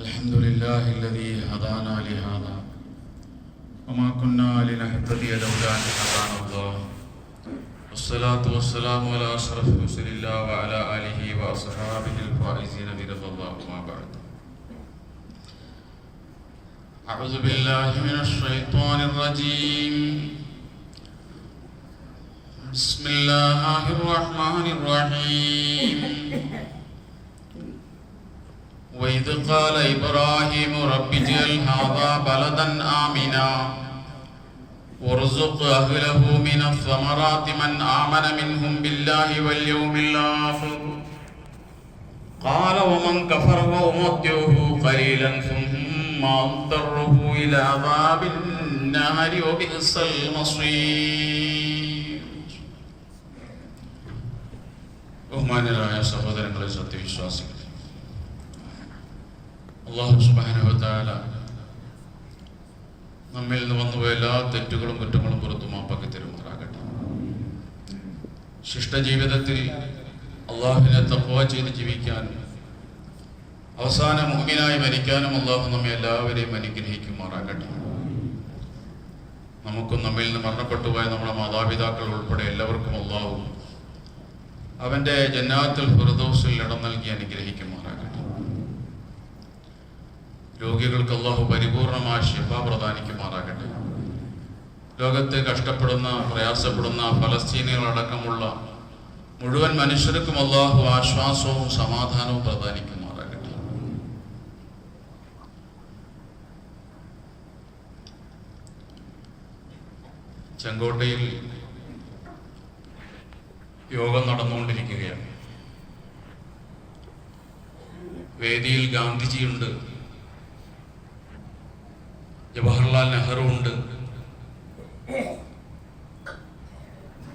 الحمد لله الذي هدانا لهذا. وما كنا لنهتدي لولا أن هدانا الله. والصلاة والسلام على أشرف رسول الله وعلى آله وأصحابه الفائزين برضا الله وما بعد. أعوذ بالله من الشيطان الرجيم. بسم الله الرحمن الرحيم. وإذ قال إبراهيم رب اجعل هذا بلدا آمنا وارزق أهله من الثمرات من آمن منهم بالله واليوم الآخر قال ومن كفر وأمتعه قليلا ثم أضطره إلى عذاب النار وبئس المصير ബഹുമാനരായ സഹോദരങ്ങളെ സത്യവിശ്വാസികളെ അള്ളാഹു സുബാനുവത്താല നമ്മിൽ നിന്ന് വന്നുപോയ എല്ലാ തെറ്റുകളും കുറ്റങ്ങളും പുറത്തു മാപ്പാക്കി തരുമാറാകട്ടെ. ശിഷ്ടജീവിതത്തിൽ അള്ളാഹുവിനെ തപ്പവ ചെയ്ത് ജീവിക്കാൻ അവസാന മുഹ്മിനായി മരിക്കാനും അള്ളാഹു നമ്മെ എല്ലാവരെയും അനുഗ്രഹിക്കുമാറാകട്ടെ. നമുക്കും നമ്മിൽ നിന്ന് മരണപ്പെട്ടു പോയ നമ്മുടെ മാതാപിതാക്കൾ ഉൾപ്പെടെ എല്ലാവർക്കും അള്ളാഹു അവന്റെ ജന്നാത്തിൽ ഫിർദൗസിൽ ഇടം നൽകി അനുഗ്രഹിക്കുമാറാകട്ടെ. രോഗികൾക്ക് അള്ളാഹു പരിപൂർണമായ ശിഫ പ്രദാനിക്കുമാറാകട്ടെ. ലോകത്തെ കഷ്ടപ്പെടുന്ന പ്രയാസപ്പെടുന്ന ഫലസ്തീനികളടക്കമുള്ള മുഴുവൻ മനുഷ്യർക്കും അള്ളാഹു ആശ്വാസവും സമാധാനവും പ്രദാനിക്കുമാറാകട്ടെ. ചെങ്കോട്ടയിൽ യോഗം നടന്നുകൊണ്ടിരിക്കുകയാണ്. വേദിയിൽ ഗാന്ധിജിയുണ്ട്. ജവഹർലാൽ നെഹ്റു ഉണ്ട്.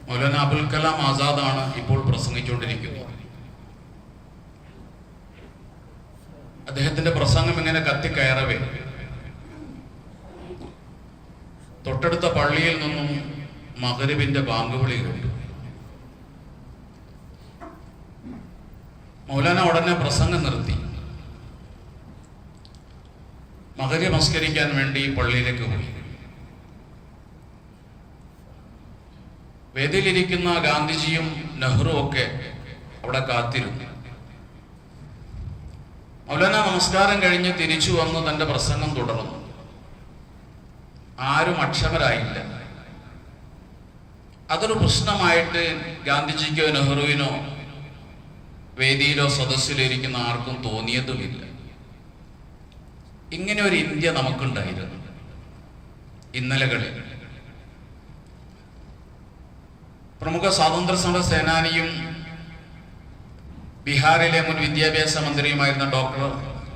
മൗലാന അബുൽ കലാം ആസാദാണ് ഇപ്പോൾ പ്രസംഗിച്ചുകൊണ്ടിരിക്കുന്നത്. അദ്ദേഹത്തിന്റെ പ്രസംഗം ഇങ്ങനെ കത്തിക്കയറവേ തൊട്ടടുത്ത പള്ളിയിൽ നിന്നും മകരുവിന്റെ ബാങ്ക് വിളി കേട്ടു. മൗലാന ഉടനെ പ്രസംഗം നിർത്തി. മകരി നമസ്കരിക്കാൻ വേണ്ടി പള്ളിയിലേക്ക് പോയി. വേദിയിലിരിക്കുന്ന ഗാന്ധിജിയും നെഹ്റുവും ഒക്കെ അവിടെ കാത്തിരുന്നു. മൗലാന നമസ്കാരം കഴിഞ്ഞ് തിരിച്ചു വന്ന് തന്റെ പ്രസംഗം തുടർന്നു. ആരും അക്ഷമരായില്ല. അതൊരു പ്രശ്നമായിട്ട് ഗാന്ധിജിക്കോ നെഹ്റുവിനോ വേദിയിലോ സദസ്സിലോ ഇരിക്കുന്ന ആർക്കും തോന്നിയതുമില്ല. ഇങ്ങനെ ഒരു ഇന്ത്യ നമുക്കുണ്ടായിരുന്നു. ഇന്നലകളിൽ. പ്രമുഖ സ്വാതന്ത്ര്യ സമര സേനാനിയും ബീഹാറിലെ മുൻ വിദ്യാഭ്യാസ മന്ത്രിയുമായിരുന്ന ഡോക്ടർ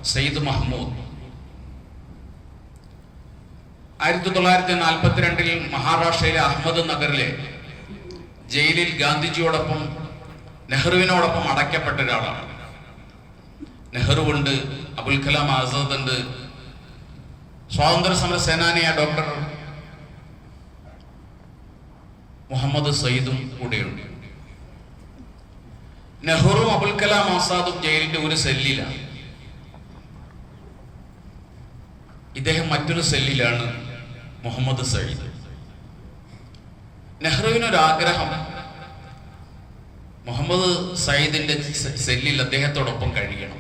സയ്യിദ് മഹ്മൂദ് ആയിരത്തി തൊള്ളായിരത്തി നാൽപ്പത്തിരണ്ടിൽ മഹാരാഷ്ട്രയിലെ അഹമ്മദ് നഗറിലെ ജയിലിൽ ഗാന്ധിജിയോടൊപ്പം നെഹ്റുവിനോടൊപ്പം അടയ്ക്കപ്പെട്ട ഒരാളാണ്. നെഹ്റു ഉണ്ട് അബുൽ കലാം ആസാദ് ഉണ്ട് സ്വാതന്ത്ര്യ സമര സേനാനിയ ഡോക്ടർ മുഹമ്മദ് സയ്യിദും കൂടെയുണ്ട്. നെഹ്റുവും അബുൽ കലാം ആസാദും ജയിലിന്റെ ഒരു സെല്ലിലാണ് ഇദ്ദേഹം മറ്റൊരു സെല്ലിലാണ് മുഹമ്മദ് സയ്യിദ്. നെഹ്റുവിനൊരാഗ്രഹം മുഹമ്മദ് സയ്യിദിന്റെ സെല്ലിൽ അദ്ദേഹത്തോടൊപ്പം കഴിയണം.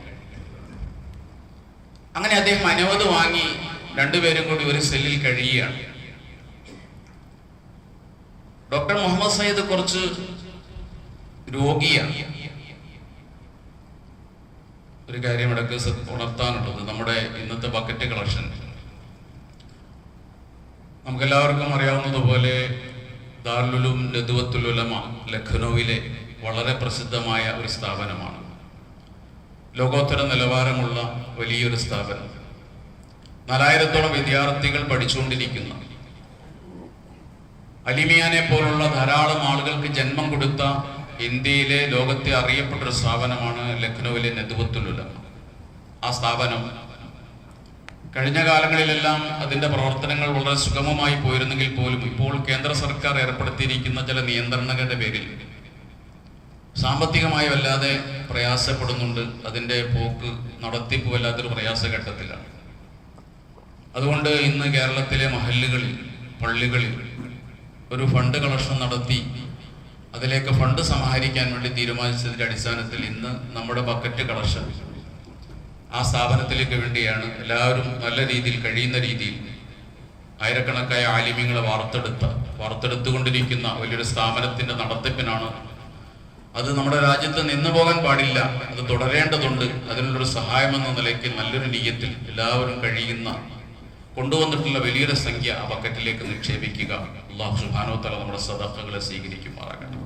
അങ്ങനെ അദ്ദേഹം അനവധി വാങ്ങി രണ്ടുപേരും കൂടി ഒരു സെല്ലിൽ കഴിയുകയാണ്. ഡോക്ടർ മുഹമ്മദ് സയ്യിദ് കുറച്ച് രോഗിയാണ്. ഒരു കാര്യം ഇടയ്ക്ക് ഉണർത്താനുള്ളത് നമ്മുടെ ഇന്നത്തെ ബക്കറ്റ് കളക്ഷൻ. നമുക്കെല്ലാവർക്കും അറിയാവുന്നതുപോലെ ദാർലുലും ലധുവത്തുലുലമ ലഖ്നൌവിലെ വളരെ പ്രസിദ്ധമായ ഒരു സ്ഥാപനമാണ്. ലോകോത്തര നിലവാരമുള്ള വലിയൊരു സ്ഥാപനം. നാലായിരത്തോളം വിദ്യാർത്ഥികൾ പഠിച്ചുകൊണ്ടിരിക്കുന്ന. അലിമിയാനെ പോലുള്ള ധാരാളം ആളുകൾക്ക് ജന്മം കൊടുത്ത ഇന്ത്യയിലെ ലോകത്തെ അറിയപ്പെട്ട ഒരു സ്ഥാപനമാണ് ലഖ്നൌവിലെ നെതുവത്തുലുലമ ആ സ്ഥാപനം കഴിഞ്ഞ കാലങ്ങളിലെല്ലാം അതിന്റെ പ്രവർത്തനങ്ങൾ വളരെ സുഗമമായി പോയിരുന്നെങ്കിൽ പോലും ഇപ്പോൾ കേന്ദ്ര സർക്കാർ ഏർപ്പെടുത്തിയിരിക്കുന്ന ചില നിയന്ത്രണങ്ങളുടെ പേരിൽ സാമ്പത്തികമായി വല്ലാതെ പ്രയാസപ്പെടുന്നുണ്ട്. അതിന്റെ പോക്ക് നടത്തിപ്പ് വല്ലാത്തൊരു പ്രയാസഘട്ടത്തിലാണ്. അതുകൊണ്ട് ഇന്ന് കേരളത്തിലെ മഹല്ലുകളിൽ പള്ളികളിൽ ഒരു ഫണ്ട് കളക്ഷൻ നടത്തി അതിലേക്ക് ഫണ്ട് സമാഹരിക്കാൻ വേണ്ടി തീരുമാനിച്ചതിന്റെ അടിസ്ഥാനത്തിൽ ഇന്ന് നമ്മുടെ ബക്കറ്റ് കളക്ഷൻ ആ സ്ഥാപനത്തിലേക്ക് വേണ്ടിയാണ് എല്ലാവരും നല്ല രീതിയിൽ കഴിയുന്ന രീതിയിൽ ആയിരക്കണക്കായ ആലിമ്യങ്ങളെ വാർത്തെടുത്ത വാർത്തെടുത്തുകൊണ്ടിരിക്കുന്ന വലിയൊരു സ്ഥാപനത്തിന്റെ നടത്തിപ്പിനാണ് അത് നമ്മുടെ രാജ്യത്ത് നിന്നു പോകാൻ പാടില്ല. അത് തുടരേണ്ടതുണ്ട്. അതിനുള്ളൊരു സഹായം എന്ന നിലയ്ക്ക് നല്ലൊരു നീയത്തിൽ എല്ലാവരും കഴിയുന്ന കൊണ്ടുവന്നിട്ടുള്ള വലിയൊരു സംഖ്യ ആ ബക്കറ്റിലേക്ക് നിക്ഷേപിക്കുക. അള്ളാഹു സുബാനോ തല നമ്മുടെ സദാഹകളെ സ്വീകരിക്കുമാറാകട്ടെ.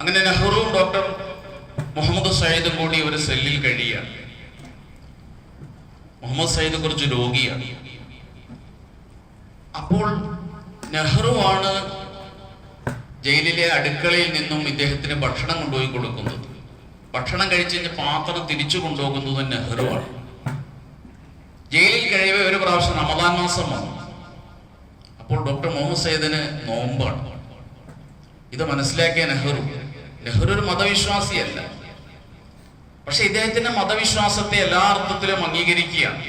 അങ്ങനെ നെഹ്റുവും ഡോക്ടർ മുഹമ്മദ് സയ്യിദും കൂടി ഒരു സെല്ലിൽ കഴിയുകയാണ്. മുഹമ്മദ് സയ്യിദ് കുറച്ച് രോഗിയാണ്. അപ്പോൾ നെഹ്റുവാണ് ജയിലിലെ അടുക്കളയിൽ നിന്നും ഇദ്ദേഹത്തിന് ഭക്ഷണം കൊണ്ടുപോയി കൊടുക്കുന്നത്. ഭക്ഷണം കഴിച്ച് പാത്രം തിരിച്ചു കൊണ്ടുപോകുന്നത് നെഹ്റുവാണ്. ജയിലിൽ കഴിയവേ ഒരു പ്രാവശ്യം റമദാൻ മാസം വന്നു. അപ്പോൾ ഡോക്ടർ മുഹമ്മദ് സയ്യിദിന് നോമ്പാണ്. ഇത് മനസ്സിലാക്കിയ നെഹ്റു നെഹ്റു ഒരു മതവിശ്വാസിയല്ല. പക്ഷെ ഇദ്ദേഹത്തിന്റെ മതവിശ്വാസത്തെ എല്ലാ അർത്ഥത്തിലും അംഗീകരിക്കുകയാണ്.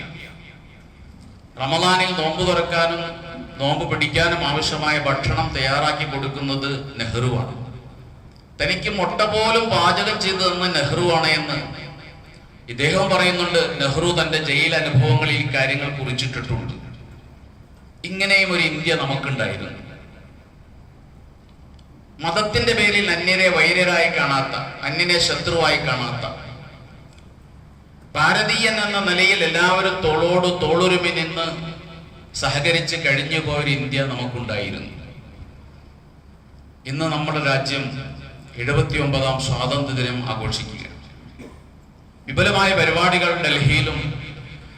റമദാനിൽ നോമ്പ് തുറക്കാനും നോമ്പ് പിടിക്കാനും ആവശ്യമായ ഭക്ഷണം തയ്യാറാക്കി കൊടുക്കുന്നത് നെഹ്റുവാണ്. തനിക്ക് മുട്ട പോലും പാചകം ചെയ്തു തന്ന നെഹ്റുവാണ് എന്ന് ഇദ്ദേഹം പറയുന്നുണ്ട് നെഹ്റു തന്റെ ജയിൽ അനുഭവങ്ങളിൽ കാര്യങ്ങൾ കുറിച്ചിട്ടിട്ടുണ്ട്. ഇങ്ങനെയും ഒരു ഇന്ത്യ നമുക്കുണ്ടായിരുന്നു. മതത്തിന്റെ പേരിൽ അന്യരെ വൈര്യരായി കാണാത്ത അന്യനെ ശത്രുവായി കാണാത്ത ഭാരതീയൻ എന്ന നിലയിൽ എല്ലാവരും തോളോട് തോളുരുമി നിന്ന് സഹകരിച്ച് കഴിഞ്ഞു പോയൊരു ഇന്ത്യ നമുക്കുണ്ടായിരുന്നു. ഇന്ന് നമ്മുടെ രാജ്യം എഴുപത്തി ഒമ്പതാം സ്വാതന്ത്ര്യ ദിനം ആഘോഷിക്കുക വിപുലമായ പരിപാടികൾ ഡൽഹിയിലും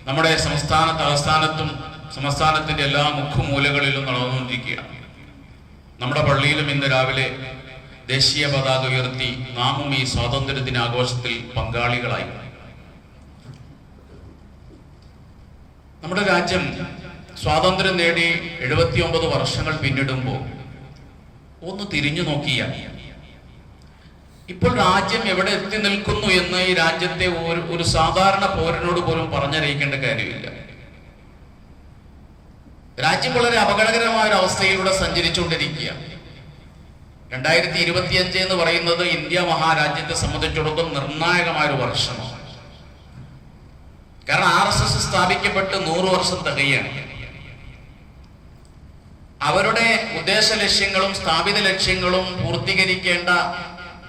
നമ്മുടെ സംസ്ഥാന തലസ്ഥാനത്തും സംസ്ഥാനത്തിന്റെ എല്ലാ മുഖുമൂലകളിലും നടന്നുകൊണ്ടിരിക്കുകയാണ്. നമ്മുടെ പള്ളിയിലും ഇന്ന് രാവിലെ ദേശീയ പതാക ഉയർത്തി നാമും ഈ സ്വാതന്ത്ര്യ ദിനാഘോഷത്തിൽ പങ്കാളികളായി. നമ്മുടെ രാജ്യം സ്വാതന്ത്ര്യം നേടി എഴുപത്തിയൊമ്പത് വർഷങ്ങൾ പിന്നിടുമ്പോൾ ഒന്ന് തിരിഞ്ഞു നോക്കിയാൽ ഇപ്പോൾ രാജ്യം എവിടെ എത്തി നിൽക്കുന്നു എന്ന് ഈ രാജ്യത്തെ ഒരു ഒരു സാധാരണ പൗരനോട് പോലും പറഞ്ഞറിയിക്കേണ്ട കാര്യമില്ല. രാജ്യം വളരെ അപകടകരമായ ഒരു അവസ്ഥയിലൂടെ സഞ്ചരിച്ചുകൊണ്ടിരിക്കുക രണ്ടായിരത്തി ഇരുപത്തിയഞ്ച് എന്ന് പറയുന്നത് ഇന്ത്യ മഹാരാജ്യത്തെ സംബന്ധിച്ചിടത്തോളം നിർണായകമായ ഒരു വർഷമാണ്. കാരണം ആർ എസ് എസ് സ്ഥാപിക്കപ്പെട്ട് നൂറ് വർഷം തികയാണ്. അവരുടെ ഉദ്ദേശ ലക്ഷ്യങ്ങളും സ്ഥാപിത ലക്ഷ്യങ്ങളും പൂർത്തീകരിക്കേണ്ട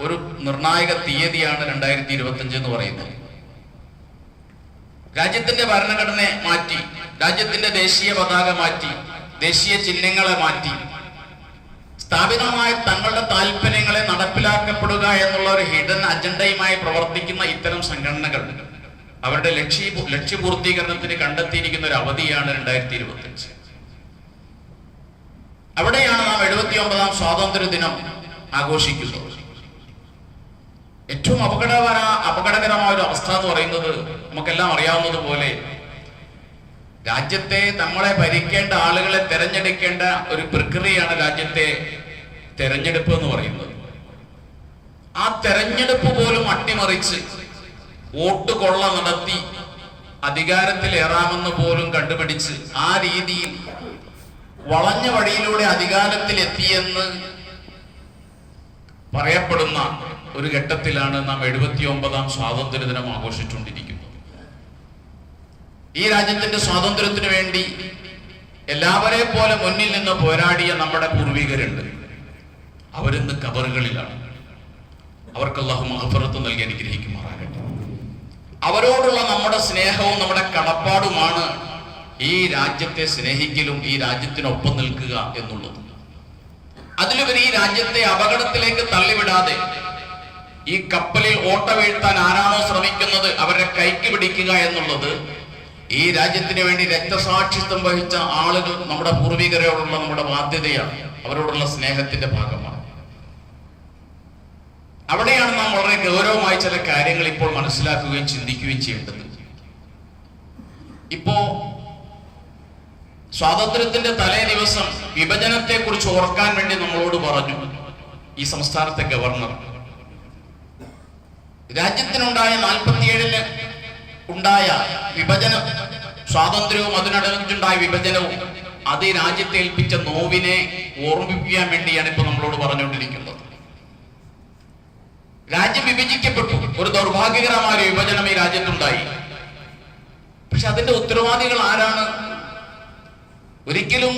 ഒരു നിർണായക തീയതിയാണ് രണ്ടായിരത്തി ഇരുപത്തി എന്ന് പറയുന്നത്. രാജ്യത്തിന്റെ ഭരണഘടനയെ മാറ്റി രാജ്യത്തിന്റെ ദേശീയ പതാക മാറ്റി ദേശീയ ചിഹ്നങ്ങളെ മാറ്റി സ്ഥാപിതമായ തങ്ങളുടെ താല്പര്യങ്ങളെ നടപ്പിലാക്കപ്പെടുക എന്നുള്ള ഒരു ഹിഡൻ അജണ്ടയുമായി പ്രവർത്തിക്കുന്ന ഇത്തരം സംഘടനകൾ അവരുടെ ലക്ഷ്യ ലക്ഷ്യപൂർത്തീകരണത്തിന് കണ്ടെത്തിയിരിക്കുന്ന ഒരു അവധിയാണ് രണ്ടായിരത്തി ഇരുപത്തി അവിടെയാണ് നാം എഴുപത്തി ഒമ്പതാം സ്വാതന്ത്ര്യ ദിനം ആഘോഷിക്കുന്നത്. ഏറ്റവും അപകടകര അപകടകരമായ ഒരു അവസ്ഥ എന്ന് പറയുന്നത് നമുക്കെല്ലാം അറിയാവുന്നത് പോലെ രാജ്യത്തെ നമ്മളെ ഭരിക്കേണ്ട ആളുകളെ തെരഞ്ഞെടുക്കേണ്ട ഒരു പ്രക്രിയയാണ് രാജ്യത്തെ തെരഞ്ഞെടുപ്പ് എന്ന് പറയുന്നത്. ആ തെരഞ്ഞെടുപ്പ് പോലും അട്ടിമറിച്ച് വോട്ട് കൊള്ള നടത്തി അധികാരത്തിലേറാമെന്ന് പോലും കണ്ടുപിടിച്ച് ആ രീതിയിൽ വളഞ്ഞ വഴിയിലൂടെ അധികാരത്തിൽ എത്തിയെന്ന് പറയപ്പെടുന്ന ഒരു ഘട്ടത്തിലാണ് നാം എഴുപത്തി ഒമ്പതാം സ്വാതന്ത്ര്യ ദിനം ആഘോഷിച്ചുകൊണ്ടിരിക്കുന്നത്. ഈ രാജ്യത്തിന്റെ സ്വാതന്ത്ര്യത്തിന് വേണ്ടി എല്ലാവരെ പോലെ മുന്നിൽ നിന്ന് പോരാടിയ നമ്മുടെ പൂർവികരുണ്ട്. അവരിന്ന് കബറുകളിലാണ്. അവർക്ക് അള്ളാഹു മഹഫറത്ത് നൽകി അനുഗ്രഹിക്കുമാറാകട്ടെ. അവരോടുള്ള നമ്മുടെ സ്നേഹവും നമ്മുടെ കടപ്പാടുമാണ് ഈ രാജ്യത്തെ സ്നേഹിക്കലും ഈ രാജ്യത്തിനൊപ്പം നിൽക്കുക എന്നുള്ളത്. അതിലുപരി ഈ രാജ്യത്തെ അപകടത്തിലേക്ക് തള്ളിവിടാതെ ഈ കപ്പലിൽ ഓട്ട വീഴ്ത്താൻ ആരാണോ ശ്രമിക്കുന്നത് അവരെ കൈക്ക് പിടിക്കുക എന്നുള്ളത് ഈ രാജ്യത്തിന് വേണ്ടി രക്തസാക്ഷിത്വം വഹിച്ച ആളുകൾ നമ്മുടെ പൂർവികരോടുള്ള നമ്മുടെ ബാധ്യതയാണ്. അവരോടുള്ള സ്നേഹത്തിന്റെ ഭാഗമാണ്. അവിടെയാണ് നാം വളരെ ഗൗരവമായി ചില കാര്യങ്ങൾ ഇപ്പോൾ മനസ്സിലാക്കുകയും ചിന്തിക്കുകയും ചെയ്യേണ്ടത്. ഇപ്പോ സ്വാതന്ത്ര്യത്തിന്റെ തലേ ദിവസം വിഭജനത്തെ കുറിച്ച് ഓർക്കാൻ വേണ്ടി നമ്മളോട് പറഞ്ഞു. ഈ സംസ്ഥാനത്തെ ഗവർണർ. രാജ്യത്തിനുണ്ടായ നാൽപ്പത്തിയേഴിൽ ഉണ്ടായ വിഭജനം സ്വാതന്ത്ര്യവും അതിനടുത്തുണ്ടായ വിഭജനവും അത് രാജ്യത്തെ ഏൽപ്പിച്ച നോവിനെ ഓർമ്മിപ്പിക്കാൻ വേണ്ടിയാണ് ഇപ്പൊ നമ്മളോട് പറഞ്ഞുകൊണ്ടിരിക്കുന്നത്. രാജ്യം വിഭജിക്കപ്പെട്ടു. ഒരു ദൗർഭാഗ്യകരമായ വിഭജനം ഈ രാജ്യത്തുണ്ടായി. പക്ഷെ അതിന്റെ ഉത്തരവാദികൾ ആരാണ്? ഒരിക്കലും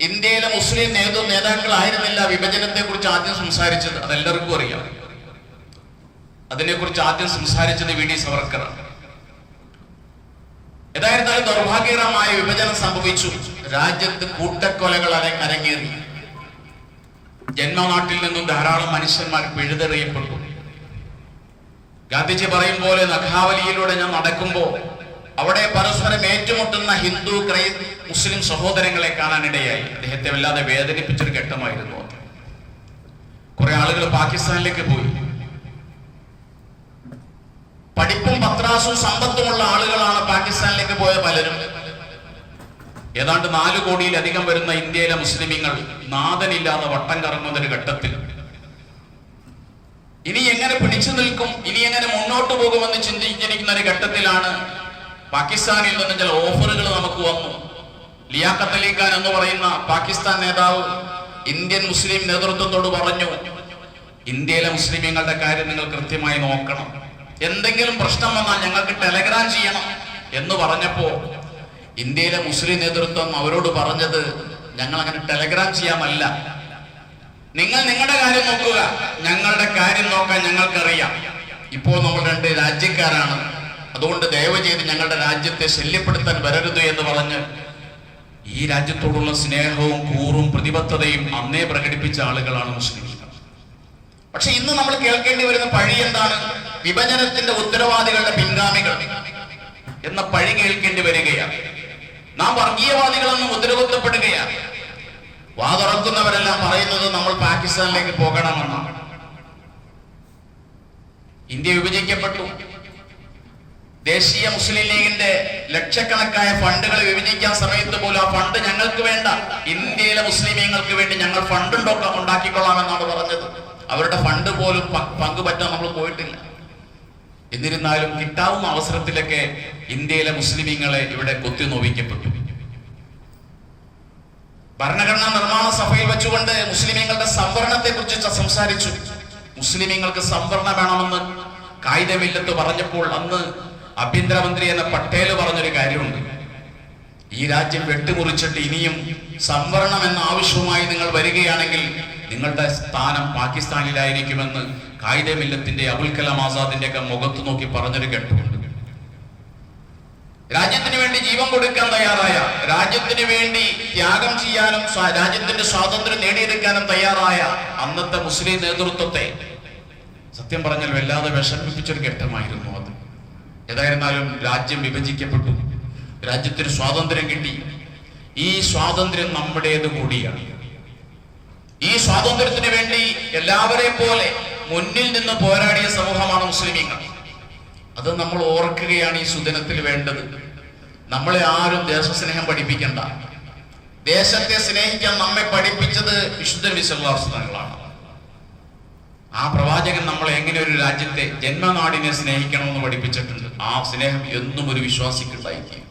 ഇന്ത്യയിലെ മുസ്ലിം നേതൃ നേതാക്കളായിരുന്നില്ല വിഭജനത്തെ കുറിച്ച് ആദ്യം സംസാരിച്ചത്. അതെല്ലാവർക്കും അറിയാം. അതിനെക്കുറിച്ച് ആദ്യം സംസാരിച്ചത് വി ഡി സവർക്കറാണ്. ഏതായിരുന്നാലും ദൗർഭാഗ്യകരമായ വിഭജനം സംഭവിച്ചു. രാജ്യത്ത് കൂട്ടക്കൊലകൾ അര- അരങ്ങേറി ജന്മനാട്ടിൽ നിന്നും ധാരാളം മനുഷ്യന്മാർ പിഴുതെറിയപ്പെട്ടു. ഗാന്ധിജി പറയും പോലെ നഖാവലിയിലൂടെ ഞാൻ നടക്കുമ്പോൾ അവിടെ പരസ്പരം ഏറ്റുമുട്ടുന്ന ഹിന്ദു ക്രൈ മുസ്ലിം സഹോദരങ്ങളെ കാണാനിടയായി. അദ്ദേഹത്തെ വല്ലാതെ വേദനിപ്പിച്ചൊരു ഘട്ടമായിരുന്നു അത്. കുറെ ആളുകൾ പാകിസ്ഥാനിലേക്ക് പോയി. പഠിപ്പും പത്രാസും സമ്പത്തുമുള്ള ആളുകളാണ് പാകിസ്ഥാനിലേക്ക് പോയ പലരും. ഏതാണ്ട് നാല് കോടിയിലധികം വരുന്ന ഇന്ത്യയിലെ മുസ്ലിമീങ്ങൾ നാഥനില്ലാതെ വട്ടം കറങ്ങുന്ന ഒരു ഘട്ടത്തിൽ. ഇനി എങ്ങനെ പിടിച്ചു നിൽക്കും ഇനി എങ്ങനെ മുന്നോട്ട് പോകുമെന്ന് ചിന്തിച്ചിരിക്കുന്ന ഒരു ഘട്ടത്തിലാണ് പാകിസ്ഥാനിൽ നിന്ന് ചില ഓഫറുകൾ നമുക്ക് വന്നു. ലിയാഖത്ത് അലി ഖാൻ എന്ന് പറയുന്ന പാകിസ്ഥാൻ നേതാവ് ഇന്ത്യൻ മുസ്ലിം നേതൃത്വത്തോട് പറഞ്ഞു ഇന്ത്യയിലെ മുസ്ലിമീങ്ങളുടെ കാര്യം നിങ്ങൾ കൃത്യമായി നോക്കണം. എന്തെങ്കിലും പ്രശ്നം വന്നാൽ ഞങ്ങൾക്ക് ടെലഗ്രാം ചെയ്യണം. എന്ന് പറഞ്ഞപ്പോ ഇന്ത്യയിലെ മുസ്ലിം നേതൃത്വം അവരോട് പറഞ്ഞത് ഞങ്ങൾ അങ്ങനെ ടെലഗ്രാം ചെയ്യാമല്ല. നിങ്ങൾ നിങ്ങളുടെ കാര്യം നോക്കുക. ഞങ്ങളുടെ കാര്യം നോക്കാൻ ഞങ്ങൾക്കറിയാം. ഇപ്പോൾ നമ്മൾ രണ്ട് രാജ്യക്കാരാണ്. അതുകൊണ്ട് ദയവ് ചെയ്ത് ഞങ്ങളുടെ രാജ്യത്തെ ശല്യപ്പെടുത്താൻ വരരുത് എന്ന് പറഞ്ഞ് ഈ രാജ്യത്തോടുള്ള സ്നേഹവും കൂറും പ്രതിബദ്ധതയും അന്നേ പ്രകടിപ്പിച്ച ആളുകളാണ് മുസ്ലിംകൾ പക്ഷെ ഇന്ന് നമ്മൾ കേൾക്കേണ്ടി വരുന്ന പഴി എന്താണ്? വിഭജനത്തിന്റെ ഉത്തരവാദികളുടെ പിൻഗാമികൾ എന്ന പഴി കേൾക്കേണ്ടി വരികയാണ്. നാം വർഗീയവാദികളെന്ന് മുദ്രകുത്തപ്പെടുകയാണ് വാതുറക്കുന്നവരെല്ലാം പറയുന്നത് നമ്മൾ പാകിസ്ഥാനിലേക്ക് പോകണമെന്നാണ്. ഇന്ത്യ വിഭജിക്കപ്പെട്ടു. ദേശീയ മുസ്ലിം ലീഗിന്റെ ലക്ഷക്കണക്കായ ഫണ്ടുകൾ വിഭജിക്കാൻ സമയത്ത് പോലും ആ ഫണ്ട് ഞങ്ങൾക്ക് വേണ്ട. ഇന്ത്യയിലെ മുസ്ലിമീങ്ങൾക്ക് വേണ്ടി ഞങ്ങൾ ഫണ്ട് ഉണ്ടാക്ക ഉണ്ടാക്കിക്കൊള്ളാമെന്നാണ് പറഞ്ഞത്. അവരുടെ ഫണ്ട് പോലും പങ്കുപറ്റാൻ നമ്മൾ പോയിട്ടില്ല. എന്നിരുന്നാലും കിട്ടാവുന്ന അവസരത്തിലൊക്കെ ഇന്ത്യയിലെ മുസ്ലിമീങ്ങളെ ഇവിടെ കൊത്തി നോവിക്കപ്പെട്ടു. ഭരണഘടനാ നിർമ്മാണ സഭയിൽ വെച്ചുകൊണ്ട് മുസ്ലിമീങ്ങളുടെ സംവരണത്തെ കുറിച്ച് സംസാരിച്ചു. മുസ്ലിമീങ്ങൾക്ക് സംവരണം വേണമെന്ന് കായികമില്ലെന്ന് പറഞ്ഞപ്പോൾ അന്ന് ആഭ്യന്തരമന്ത്രി എന്ന പട്ടേൽ പറഞ്ഞൊരു കാര്യമുണ്ട്. ഈ രാജ്യം വെട്ടിമുറിച്ചിട്ട് ഇനിയും സംവരണം എന്ന ആവശ്യവുമായി നിങ്ങൾ വരികയാണെങ്കിൽ നിങ്ങളുടെ സ്ഥാനം പാകിസ്ഥാനിലായിരിക്കുമെന്ന് കായികമില്ലത്തിന്റെ അബുൽ കലാം ആസാദിന്റെ ഒക്കെ മുഖത്ത് നോക്കി പറഞ്ഞൊരു ഘട്ടമുണ്ട് രാജ്യത്തിന് വേണ്ടി ജീവൻ കൊടുക്കാൻ തയ്യാറായ രാജ്യത്തിന് വേണ്ടി ത്യാഗം ചെയ്യാനും രാജ്യത്തിന്റെ സ്വാതന്ത്ര്യം നേടിയെടുക്കാനും തയ്യാറായ അന്നത്തെ മുസ്ലിം നേതൃത്വത്തെ സത്യം പറഞ്ഞാൽ വല്ലാതെ വിഷമിപ്പിച്ചൊരു ഘട്ടമായിരുന്നു. ഏതായിരുന്നാലും രാജ്യം വിഭജിക്കപ്പെട്ടു. രാജ്യത്തിന് സ്വാതന്ത്ര്യം കിട്ടി. ഈ സ്വാതന്ത്ര്യം നമ്മുടേത് കൂടിയാണ്. ഈ സ്വാതന്ത്ര്യത്തിന് വേണ്ടി എല്ലാവരെയും പോലെ മുന്നിൽ നിന്ന് പോരാടിയ സമൂഹമാണ് മുസ്ലിമീങ്ങൾ. അത് നമ്മൾ ഓർക്കുകയാണ് ഈ സുദിനത്തിൽ വേണ്ടത്. നമ്മളെ ആരും ദേശസ്നേഹം പഠിപ്പിക്കണ്ട. ദേശത്തെ സ്നേഹിക്കാൻ നമ്മെ പഠിപ്പിച്ചത് വിശുദ്ധ വിശ്വാസങ്ങളാണ് ആ പ്രവാചകൻ നമ്മളെ എങ്ങനെ ഒരു രാജ്യത്തെ ജന്മനാടിനെ സ്നേഹിക്കണമെന്ന് പഠിപ്പിച്ചിട്ടുണ്ട്? ആ സ്നേഹം എന്നും ഒരു വിശ്വാസിക്കുണ്ടായിരിക്കും.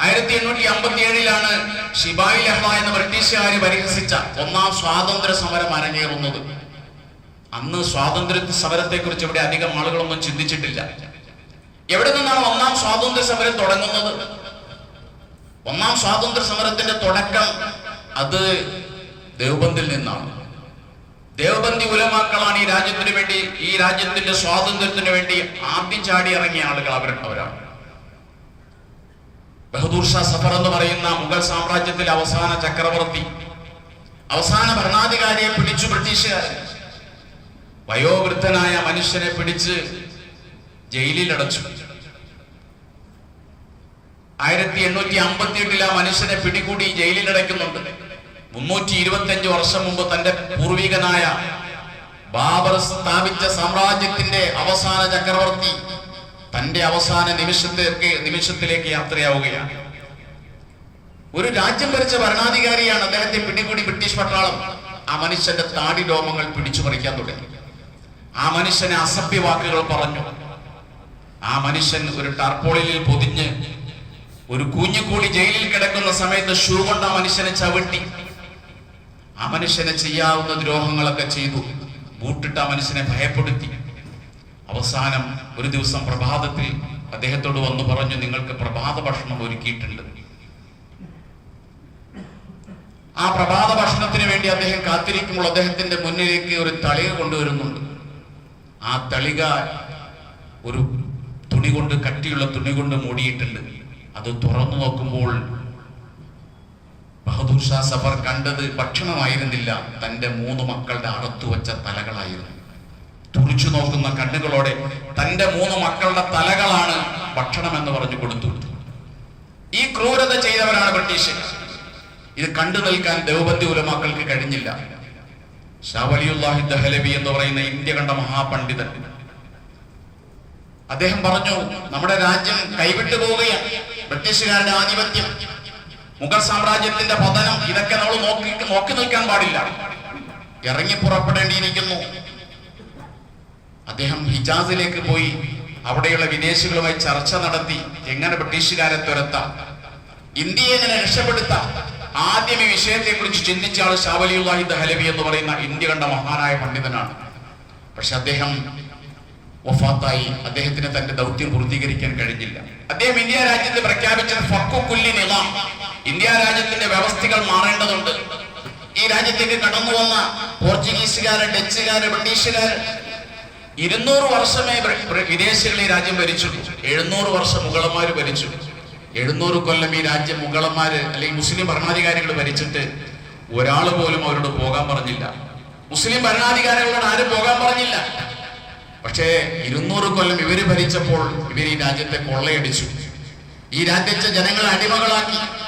ആയിരത്തി എണ്ണൂറ്റി അമ്പത്തി ഏഴിലാണ് ഷിബായി ലഹ്മ എന്ന ബ്രിട്ടീഷുകാര് പരിഹസിച്ച ഒന്നാം സ്വാതന്ത്ര്യ സമരം അരങ്ങേറുന്നത്. അന്ന് സ്വാതന്ത്ര്യ സമരത്തെ കുറിച്ച് ഇവിടെ അധികം ആളുകളൊന്നും ചിന്തിച്ചിട്ടില്ല. എവിടെ നിന്നാണ് ഒന്നാം സ്വാതന്ത്ര്യ സമരം തുടങ്ങുന്നത്? ഒന്നാം സ്വാതന്ത്ര്യ സമരത്തിന്റെ തുടക്കം അത് ദേവബന്ദിൽ നിന്നാണ്. ദേവബന്ദി ഉലമാക്കളാണ് ഈ രാജ്യത്തിന് വേണ്ടി ഈ രാജ്യത്തിന്റെ സ്വാതന്ത്ര്യത്തിന് വേണ്ടി ആദ്യം ചാടി ഇറങ്ങിയ ആളുകൾ അവരുണ്ടവരാണ് ബഹദൂർ ഷാ സഫർ എന്ന് പറയുന്ന മുഗൾ സാമ്രാജ്യത്തിലെ അവസാന ചക്രവർത്തി അവസാന ഭരണാധികാരിയെ പിടിച്ചു ബ്രിട്ടീഷുകാർ വയോവൃദ്ധനായ മനുഷ്യനെ പിടിച്ച് ജയിലിൽ അടച്ചു. ആയിരത്തി എണ്ണൂറ്റി അമ്പത്തി എട്ടിൽ ആ മനുഷ്യനെ പിടികൂടി ജയിലിൽ അടയ്ക്കുന്നുണ്ട്. മുന്നൂറ്റി ഇരുപത്തി അഞ്ച് വർഷം മുമ്പ് തന്റെ പൂർവികനായ ബാബർ സ്ഥാപിച്ച സാമ്രാജ്യത്തിന്റെ അവസാന ചക്രവർത്തി തന്റെ അവസാന നിമിഷത്തേക്ക് നിമിഷത്തിലേക്ക് യാത്രയാവുകയാണ്. ഒരു രാജ്യം ഭരിച്ച ഭരണാധികാരിയാണ് അദ്ദേഹത്തെ പിടികൂടി ബ്രിട്ടീഷ് പട്ടാളം. ആ മനുഷ്യന്റെ താടി രോമങ്ങൾ പിടിച്ചു പറിക്കാൻ തുടങ്ങി. ആ മനുഷ്യനെ അസഭ്യ വാക്കുകൾ പറഞ്ഞു. ആ മനുഷ്യൻ ഒരു ടർപ്പോളിലിൽ പൊതിഞ്ഞ് ഒരു കൂഞ്ഞുകൂടി ജയിലിൽ കിടക്കുന്ന സമയത്ത് ഷൂ കൊണ്ട് ആ മനുഷ്യനെ ചവിട്ടി. ആ മനുഷ്യനെ ചെയ്യാവുന്ന ദ്രോഹങ്ങളൊക്കെ ചെയ്തു. ബൂട്ടിട്ട് ആ മനുഷ്യനെ ഭയപ്പെടുത്തി. അവസാനം ഒരു ദിവസം പ്രഭാതത്തിൽ അദ്ദേഹത്തോട് വന്നു പറഞ്ഞു നിങ്ങൾക്ക് പ്രഭാത ഭക്ഷണം ഒരുക്കിയിട്ടുണ്ട്. ആ പ്രഭാത ഭക്ഷണത്തിന് വേണ്ടി അദ്ദേഹം കാത്തിരിക്കുമ്പോൾ അദ്ദേഹത്തിന്റെ മുന്നിലേക്ക് ഒരു തളിക കൊണ്ടുവരുന്നുണ്ട്. ആ തളിക ഒരു തുണി കൊണ്ട് കട്ടിയുള്ള തുണി കൊണ്ട് മൂടിയിട്ടുണ്ട്. അത് തുറന്നു നോക്കുമ്പോൾ ബഹദൂർ ഷാ സഫർ കണ്ടത് ഭക്ഷണമായിരുന്നില്ല. തന്റെ മൂന്ന് മക്കളുടെ അറുത്തു വെച്ച തലകളായിരുന്നു. തുറിച്ചു നോക്കുന്ന കണ്ണുകളോടെ തന്റെ മൂന്ന് മക്കളുടെ തലകളാണ് ഭക്ഷണം എന്ന് പറഞ്ഞു കൊടുത്തു. ഈ ക്രൂരത ചെയ്തവരാണ് ബ്രിട്ടീഷ് ഇത് കണ്ടു നിൽക്കാൻ ദേവബന്ദി ഉലമാക്കൾക്ക് കഴിഞ്ഞില്ല. ഷാവലിയുല്ലാഹി ദഹലബി എന്ന് പറയുന്ന ഇന്ത്യ കണ്ട മഹാപണ്ഡിതൻ. അദ്ദേഹം പറഞ്ഞു നമ്മുടെ രാജ്യം കൈവിട്ടു പോവുകയാണ്. ബ്രിട്ടീഷുകാരുടെ ആധിപത്യം. മുഗൾ സാമ്രാജ്യത്തിന്റെ പതനം ഇതൊക്കെ നമ്മൾ നോക്കി നോക്കി നിൽക്കാൻ പാടില്ല. ഇറങ്ങി പുറപ്പെടേണ്ടിയിരിക്കുന്നു. അദ്ദേഹം ഹിജാസിലേക്ക് പോയി അവിടെയുള്ള വിദേശികളുമായി ചർച്ച നടത്തി എങ്ങനെ ബ്രിട്ടീഷുകാരെ തുരത്താം ഇന്ത്യയെ എങ്ങനെ രക്ഷപ്പെടുത്താം. ആദ്യം ഈ വിഷയത്തെ കുറിച്ച് ചിന്തിച്ച ആൾ ഷാവലിയുല്ലാഹി ദഹലവി എന്ന് പറയുന്ന ഇന്ത്യ കണ്ട മഹാനായ പണ്ഡിതനാണ്. പക്ഷെ അദ്ദേഹം വഫാത്തായി. അദ്ദേഹത്തിന് തന്റെ ദൗത്യം പൂർത്തീകരിക്കാൻ കഴിഞ്ഞില്ല. അദ്ദേഹം ഇന്ത്യ രാജ്യത്ത് പ്രഖ്യാപിച്ചത് ഫക്കു കുല്ലി നിലാം ഇന്ത്യ രാജ്യത്തിന്റെ വ്യവസ്ഥകൾ മാറേണ്ടതുണ്ട്. ഈ രാജ്യത്തേക്ക് കടന്നു വന്ന പോർച്ചുഗീസുകാര് ഡച്ചുകാര് ബ്രിട്ടീഷുകാര് ഇരുന്നൂറ് വർഷമേ വിദേശികൾ ഈ രാജ്യം ഭരിച്ചുള്ളൂ. എഴുന്നൂറ് വർഷം മുഗളന്മാര് ഭരിച്ചു. എഴുന്നൂറ് കൊല്ലം ഈ രാജ്യം മുഗളന്മാര് അല്ലെങ്കിൽ മുസ്ലിം ഭരണാധികാരികൾ ഭരിച്ചിട്ട് ഒരാൾ പോലും അവരോട് പോകാൻ പറഞ്ഞില്ല. മുസ്ലിം ഭരണാധികാരികളോട് ആരും പോകാൻ പറഞ്ഞില്ല. പക്ഷേ ഇരുന്നൂറ് കൊല്ലം ഇവർ ഭരിച്ചപ്പോൾ ഇവർ ഈ രാജ്യത്തെ കൊള്ളയടിച്ചു. ഈ രാജ്യത്തെ ജനങ്ങളെ അടിമകളാക്കി.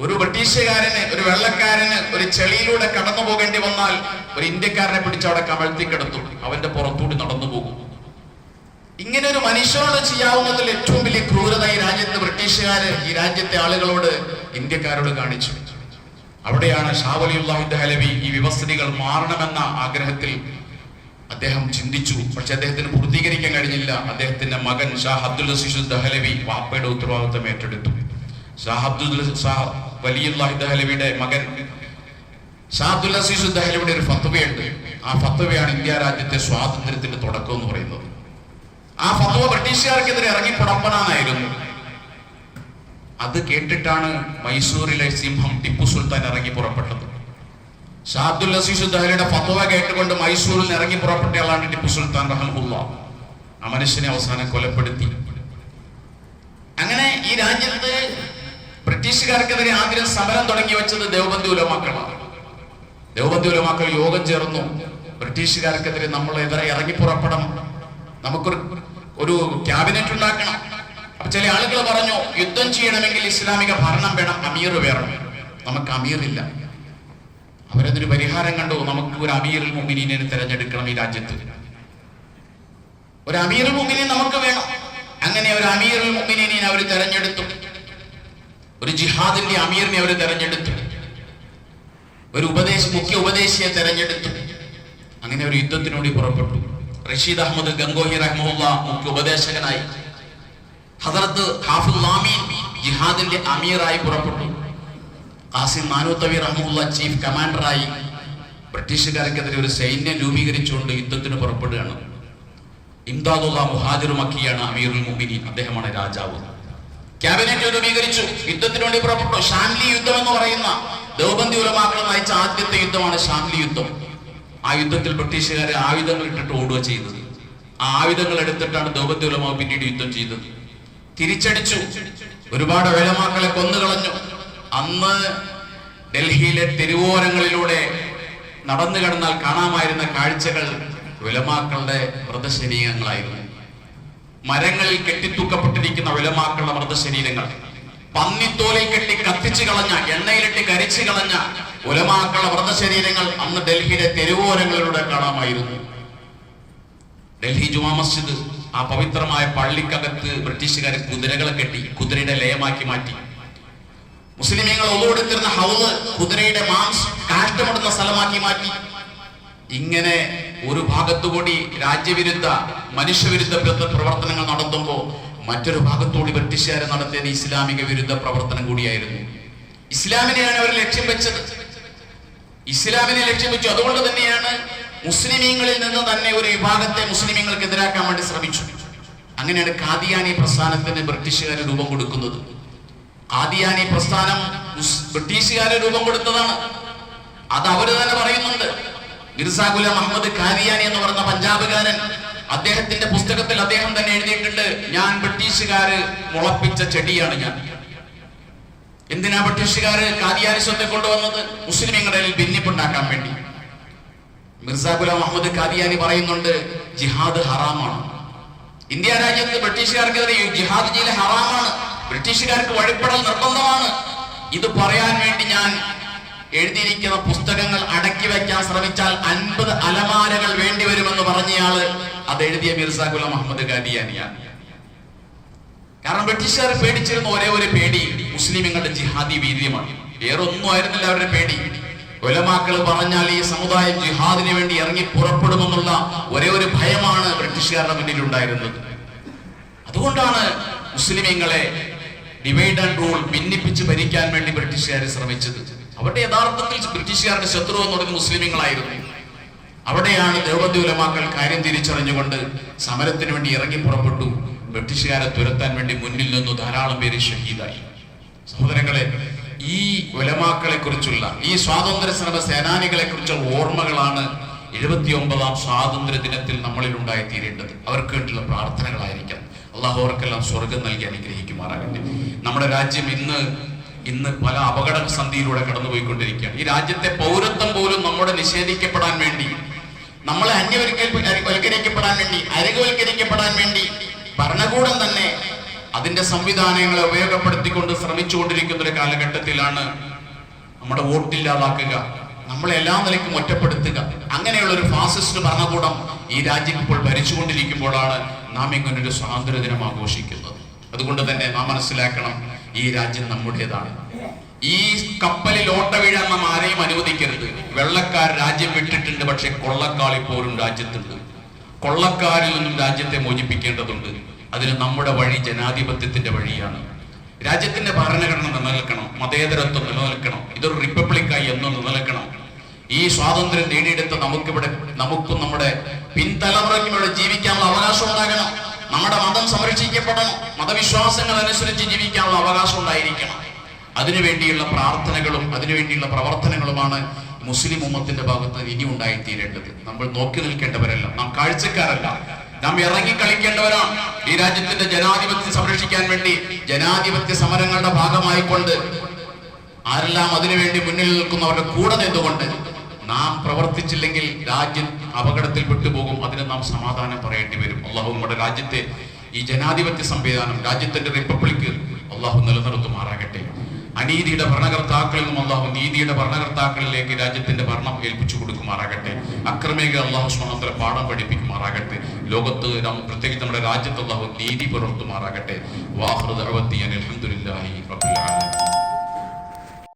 ഒരു ബ്രിട്ടീഷുകാരന് ഒരു വെള്ളക്കാരന് ഒരു ചെളിയിലൂടെ കടന്നു പോകേണ്ടി വന്നാൽ ഒരു ഇന്ത്യക്കാരനെ പിടിച്ച് അവിടെ കമഴ്ത്തിക്കിടത്തും അവന്റെ പുറത്തൂടി നടന്നു പോകും. ഇങ്ങനെ ഒരു മനുഷ്യനോട് ചെയ്യാവുന്നതിൽ ഏറ്റവും വലിയ ക്രൂരത ഈ രാജ്യത്ത് ബ്രിട്ടീഷുകാര് ഈ രാജ്യത്തെ ആളുകളോട് ഇന്ത്യക്കാരോട് കാണിച്ചു. അവിടെയാണ് ഷാവലിയുല്ലാഹി ഹലവി ഈ വ്യവസ്ഥിതികൾ മാറണമെന്ന ആഗ്രഹത്തിൽ അദ്ദേഹം ചിന്തിച്ചു. പക്ഷെ അദ്ദേഹത്തിന് പൂർത്തീകരിക്കാൻ കഴിഞ്ഞില്ല. അദ്ദേഹത്തിന്റെ മകൻ ഷാ അബ്ദുൽ ഹലവി വാപ്പയുടെ ഉത്തരവാദിത്വം ഏറ്റെടുത്തു. ഷാ അബ്ദുൽ വലിയുല്ലാഹി മകൻ അബ്ദുൽ അസീസ് ദഹലവിയുടെ ഒരു ഫത്വയുണ്ട്. ആ ഫത്വയാണ് ഇന്ത്യ രാജ്യത്തെ സ്വാതന്ത്ര്യത്തിന്റെ തുടക്കം എന്ന് പറയുന്നത്. ആ ഫത്വ ബ്രിട്ടീഷുകാർക്കെതിരെ ഇറങ്ങി പുറപ്പെടാനായിരുന്നു അത് കേട്ടിട്ടാണ് മൈസൂരിലെ സിംഹം ടിപ്പു സുൽത്താൻ ഇറങ്ങി പുറപ്പെട്ടത്. ഷാ അബ്ദുൽ അസീസ് ദഹലയുടെ ഫത്വ കേട്ടുകൊണ്ട് മൈസൂരിൽ ഇറങ്ങി പുറപ്പെട്ടയാളാണ് ടിപ്പു സുൽത്താൻ റഹമുല്ല ആ മനുഷ്യനെ അവസാനം കൊലപ്പെടുത്തി. അങ്ങനെ ഈ രാജ്യത്ത് ബ്രിട്ടീഷുകാർക്കെതിരെ ആഗ്രഹം സമരം തുടങ്ങി വെച്ചത് ദേവബന്ധു ഉലമാക്കളാണ്. ദേവബന്ധു ഉലമാക്കൾ യോഗം ചേർന്നു. ബ്രിട്ടീഷുകാർക്കെതിരെ നമ്മൾ എതിരെ ഇറങ്ങി പുറപ്പെടണം. നമുക്കൊരു ഒരു ക്യാബിനറ്റ് ഉണ്ടാക്കണം. അപ്പൊ ചില ആളുകൾ പറഞ്ഞു യുദ്ധം ചെയ്യണമെങ്കിൽ ഇസ്ലാമിക ഭരണം വേണം അമീർ വേണം. നമുക്ക് അമീറില്ല അവരതിന് പരിഹാരം കണ്ടു. നമുക്ക് ഒരു അമീർ മുമ്പിനെ തിരഞ്ഞെടുക്കണം ഈ രാജ്യത്ത്. ഒരു അമീർ മുമ്പിനെ നമുക്ക് വേണം. അങ്ങനെ ഒരു അമീർ മുമ്പിനെ അവർ തെരഞ്ഞെടുത്തു. ഒരു ജിഹാദിന്റെ അമീറിനെ അവർ തെരഞ്ഞെടുത്തു. ഒരു ഉപദേശ മുഖ്യ ഉപദേശിയെ തെരഞ്ഞെടുത്തു. അങ്ങനെ ഒരു യുദ്ധത്തിനോട് പുറപ്പെട്ടു. റഷീദ് അഹമ്മദ് ഗംഗോഹി റഹ്മുല്ല മുഖ്യ ഉപദേശകനായി. ഹദർത്ത് ഹാഫുല്ലാമീൻ ലാമീൻ ജിഹാദിന്റെ അമീറായി പുറപ്പെട്ടു. ഖാസിം നാനൂത്തവി റഹ്മുല്ല ചീഫ് കമാൻഡറായി ബ്രിട്ടീഷുകാർക്കെതിരെ ഒരു സൈന്യം രൂപീകരിച്ചുകൊണ്ട് യുദ്ധത്തിന് പുറപ്പെടുകയാണ്. ഇംദാദുള്ള മുഹാജിർ മക്കിയാണ് അമീറുൽ മുബിനി അദ്ദേഹമാണ് രാജാവ്. ക്യാബിനറ്റ് രൂപീകരിച്ചു. യുദ്ധത്തിന് വേണ്ടി പുറപ്പെട്ടു. ഷാംലി യുദ്ധം എന്ന് പറയുന്ന ദേവബന്ദി ഉലമാക്കൾ നയിച്ച ആദ്യത്തെ യുദ്ധമാണ് ഷാംലി യുദ്ധം. ആ യുദ്ധത്തിൽ ബ്രിട്ടീഷുകാരെ ആയുധങ്ങൾ ഇട്ടിട്ട് ഓടുക ചെയ്തത്. ആ ആയുധങ്ങൾ എടുത്തിട്ടാണ് ദേവബന്ദി ഉലമാവ് പിന്നീട് യുദ്ധം ചെയ്തത്. തിരിച്ചടിച്ചു. ഒരുപാട് ഉലമാക്കളെ കൊന്നുകളഞ്ഞു. അന്ന് ഡൽഹിയിലെ തെരുവോരങ്ങളിലൂടെ നടന്നു കിടന്നാൽ കാണാമായിരുന്ന കാഴ്ചകൾ ഉലമാക്കളുടെ മൃതശരീരങ്ങളായിരുന്നു മരങ്ങളിൽ കെട്ടിത്തൂക്കപ്പെട്ടിരിക്കുന്ന വിലമാക്കളുടെ മൃതശരീരങ്ങൾ. പന്നിത്തോലിൽ കെട്ടി കത്തിച്ചു കളഞ്ഞ എണ്ണയിലിട്ട് കരിച്ചു കളഞ്ഞ ഉലമാക്കളുടെ മൃതശരീരങ്ങൾ അന്ന് ഡൽഹിയിലെ തെരുവോരങ്ങളിലൂടെ കാണാമായിരുന്നു. ഡൽഹി ജുമാ മസ്ജിദ് ആ പവിത്രമായ പള്ളിക്കകത്ത് ബ്രിട്ടീഷുകാർ കുതിരകളെ കെട്ടി കുതിരയുടെ ലയമാക്കി മാറ്റി. മുസ്ലിമീങ്ങൾ ഒതുകൊടുത്തിരുന്ന ഹൗസ് കുതിരയുടെ മാംസ് കാഷ്ടമിടുന്ന സ്ഥലമാക്കി മാറ്റി. ഇങ്ങനെ ഒരു ഭാഗത്തുകൂടി രാജ്യവിരുദ്ധ മനുഷ്യവിരുദ്ധ പ്ര- പ്രവർത്തനങ്ങൾ നടത്തുമ്പോൾ മറ്റൊരു ഭാഗത്തുകൂടി ബ്രിട്ടീഷുകാർ നടത്തിയത് ഇസ്ലാമിക വിരുദ്ധ പ്രവർത്തനം കൂടിയായിരുന്നു. ഇസ്ലാമിനെയാണ് അവർ ലക്ഷ്യം വെച്ചത്. ഇസ്ലാമിനെ ലക്ഷ്യം വെച്ചു. അതുകൊണ്ട് തന്നെയാണ് മുസ്ലിമീങ്ങളിൽ നിന്ന് തന്നെ ഒരു വിഭാഗത്തെ മുസ്ലിമീങ്ങൾക്ക് എതിരാക്കാൻ വേണ്ടി ശ്രമിച്ചു. അങ്ങനെയാണ് കാദിയാനി പ്രസ്ഥാനത്തിന് ബ്രിട്ടീഷുകാർ രൂപം കൊടുക്കുന്നത്. കാദിയാനി പ്രസ്ഥാനം ബ്രിട്ടീഷുകാരെ രൂപം കൊടുത്തതാണ്. അത് അവർ തന്നെ പറയുന്നുണ്ട്. മിർസ മുഹമ്മദ് കാദിയാനി എന്ന് പറഞ്ഞ പഞ്ചാബുകാരൻ അദ്ദേഹത്തിന്റെ പുസ്തകത്തിൽ അദ്ദേഹം തന്നെ എഴുതിയിട്ടുണ്ട് ഞാൻ ബ്രിട്ടീഷുകാര് മുളപ്പിച്ച ചെടിയാണ് ഞാൻ. എന്തിനാ ബ്രിട്ടീഷുകാര് കാദിയാനിസത്തെ കൊണ്ടുവന്നത്? മുസ്ലിമീങ്ങളുടെ ഇടയിൽ ഭിന്നിപ്പുണ്ടാക്കാൻ വേണ്ടി. മിർസാബുല മുഹമ്മദ് കാദിയാനി പറയുന്നുണ്ട് ജിഹാദ് ഹറാമാണ്. ഇന്ത്യ രാജ്യത്ത് ബ്രിട്ടീഷുകാർക്കെതിരെ ജിഹാദ് ചെയ്യൽ ഹറാമാണ്. ബ്രിട്ടീഷുകാർക്ക് വഴിപ്പെടൽ നിർബന്ധമാണ്. ഇത് പറയാൻ വേണ്ടി ഞാൻ എഴുതിയിരിക്കുന്ന പുസ്തകങ്ങൾ അടക്കി വയ്ക്കാൻ ശ്രമിച്ചാൽ അൻപത് അലമാരകൾ വേണ്ടി വരുമെന്ന് പറഞ്ഞയാൾ അത് എഴുതിയ മിർസ ഗുലാം അഹമ്മദ് ഗാദിയാനിയാണ് കാരണം ബ്രിട്ടീഷുകാർ പേടിച്ചിരുന്ന ഒരേ ഒരു പേടി മുസ്ലിമുകളുടെ ജിഹാദി വീര്യമാണ്. വേറെ ഒന്നും ആയിരുന്നില്ല അവരുടെ പേടി. ഒലമാക്കൾ പറഞ്ഞാൽ ഈ സമുദായം ജിഹാദിന് വേണ്ടി ഇറങ്ങി പുറപ്പെടുമെന്നുള്ള ഒരേ ഒരു ഭയമാണ് ബ്രിട്ടീഷുകാരുടെ മുന്നിൽ ഉണ്ടായിരുന്നത് അതുകൊണ്ടാണ് മുസ്ലിമീങ്ങളെ ഡിവൈഡ് ആൻഡ് റൂൾ ഭിന്നിപ്പിച്ച് ഭരിക്കാൻ വേണ്ടി ബ്രിട്ടീഷുകാർ ശ്രമിച്ചത്. അവരുടെ യഥാർത്ഥത്തിൽ ബ്രിട്ടീഷുകാരുടെ ശത്രു എന്ന് പറയുന്നത് മുസ്ലിമീങ്ങളായിരുന്നു. അവിടെയാണ് ദേവബന്ധി ഉലമാക്കൾ കാര്യം തിരിച്ചറിഞ്ഞുകൊണ്ട് സമരത്തിന് വേണ്ടി ഇറങ്ങി പുറപ്പെട്ടു. ബ്രിട്ടീഷുകാരെ തുരത്താൻ വേണ്ടി മുന്നിൽ നിന്നു ധാരാളം പേര് ഷഹീദായി. സഹോദരങ്ങളെ ഈ ഉലമാക്കളെ കുറിച്ചുള്ള ഈ സ്വാതന്ത്ര്യ സമര സേനാനികളെ കുറിച്ചുള്ള ഓർമ്മകളാണ് എഴുപത്തി ഒമ്പതാം സ്വാതന്ത്ര്യ ദിനത്തിൽ നമ്മളിൽ ഉണ്ടായിത്തീരേണ്ടത്. അവർക്ക് വേണ്ടിയുള്ള പ്രാർത്ഥനകളായിരിക്കാം. അള്ളാഹു അവർക്കെല്ലാം സ്വർഗം നൽകി അനുഗ്രഹിക്കുമാറാകട്ടെ. നമ്മുടെ രാജ്യം ഇന്ന് ഇന്ന് പല അപകട സന്ധിയിലൂടെ കടന്നുപോയിക്കൊണ്ടിരിക്കുകയാണ്. ഈ രാജ്യത്തെ പൗരത്വം പോലും നമ്മുടെ നിഷേധിക്കപ്പെടാൻ വേണ്ടി നമ്മളെ അന്യവൽക്കരിക്കപ്പെടാൻ വേണ്ടി അരകുവൽക്കരിക്കപ്പെടാൻ വേണ്ടി ഭരണകൂടം തന്നെ അതിന്റെ സംവിധാനങ്ങളെ ഉപയോഗപ്പെടുത്തിക്കൊണ്ട് ശ്രമിച്ചുകൊണ്ടിരിക്കുന്ന ഒരു കാലഘട്ടത്തിലാണ് നമ്മുടെ വോട്ടില്ലാതാക്കുക നമ്മളെ എല്ലാ നിലയ്ക്കും ഒറ്റപ്പെടുത്തുക. അങ്ങനെയുള്ള ഒരു ഫാസിസ്റ്റ് ഭരണകൂടം ഈ രാജ്യം ഇപ്പോൾ ഭരിച്ചുകൊണ്ടിരിക്കുമ്പോഴാണ് നാം ഇങ്ങനൊരു സ്വാതന്ത്ര്യ ദിനം ആഘോഷിക്കുന്നത്. അതുകൊണ്ട് തന്നെ നാം മനസ്സിലാക്കണം ഈ രാജ്യം നമ്മുടേതാണ്. ഈ കപ്പലിൽ ഓട്ട വീഴാൻ നാം ആരെയും അനുവദിക്കരുത്. വെള്ളക്കാർ രാജ്യം വിട്ടിട്ടുണ്ട് പക്ഷെ കൊള്ളക്കാൾ ഇപ്പോഴും രാജ്യത്തുണ്ട്. കൊള്ളക്കാരിൽ നിന്നും രാജ്യത്തെ മോചിപ്പിക്കേണ്ടതുണ്ട്. അതിന് നമ്മുടെ വഴി ജനാധിപത്യത്തിന്റെ വഴിയാണ്. രാജ്യത്തിന്റെ ഭരണഘടന നിലനിൽക്കണം മതേതരത്വം നിലനിൽക്കണം ഇതൊരു റിപ്പബ്ലിക്കായി എന്നും നിലനിൽക്കണം. ഈ സ്വാതന്ത്ര്യം നേടിയെടുത്ത നമുക്കിവിടെ നമുക്കും നമ്മുടെ പിൻതലമുറയ്ക്കും ഇവിടെ ജീവിക്കാനുള്ള അവകാശം ഉണ്ടാകണം. നമ്മുടെ മതം സംരക്ഷിക്കപ്പെടണം. മതവിശ്വാസങ്ങൾ അനുസരിച്ച് ജീവിക്കാനുള്ള അവകാശം ഉണ്ടായിരിക്കണം. അതിനുവേണ്ടിയുള്ള പ്രാർത്ഥനകളും അതിനുവേണ്ടിയുള്ള പ്രവർത്തനങ്ങളുമാണ് മുസ്ലിം ഉമ്മത്തിന്റെ ഭാഗത്ത് ഇനി ഉണ്ടായിത്തീരേണ്ടത്. നമ്മൾ നോക്കി നിൽക്കേണ്ടവരല്ല. നാം കാഴ്ചക്കാരല്ല. നാം ഇറങ്ങി കളിക്കേണ്ടവരാണ്. ഈ രാജ്യത്തിന്റെ ജനാധിപത്യം സംരക്ഷിക്കാൻ വേണ്ടി ജനാധിപത്യ സമരങ്ങളുടെ ഭാഗമായിക്കൊണ്ട് ആരെല്ലാം അതിനുവേണ്ടി മുന്നിൽ നിൽക്കുന്നവരുടെ കൂടെ നിന്നുകൊണ്ട് നാം പ്രവർത്തിച്ചില്ലെങ്കിൽ രാജ്യം അപകടത്തിൽ പെട്ടുപോകും അതിന് നാം സമാധാനം പറയേണ്ടി വരും. അള്ളാഹു നമ്മുടെ രാജ്യത്തെ ഈ ജനാധിപത്യ സംവിധാനം രാജ്യത്തിന്റെ റിപ്പബ്ലിക് അള്ളാഹു നിലനിർത്തുമാറാകട്ടെ. അനീതിയുടെ ഭരണകർത്താക്കളിൽ നിന്നും അള്ളാഹു നീതിയുടെ ഭരണകർത്താക്കളിലേക്ക് രാജ്യത്തിന്റെ ഭരണം ഏൽപ്പിച്ചു കൊടുക്കുമാറാകട്ടെ. അക്രമിക അള്ളാഹു സ്വന്തം പാഠം പഠിപ്പിക്കുമാറാകട്ടെ. ലോകത്ത് പ്രത്യേകിച്ച് നമ്മുടെ രാജ്യത്ത് അള്ളാഹു നീതി പുലർത്തുമാറാകട്ടെ. വാഹൃദ അലഹദില്ലാഹി റബ്ബിൽ ആലമീൻ.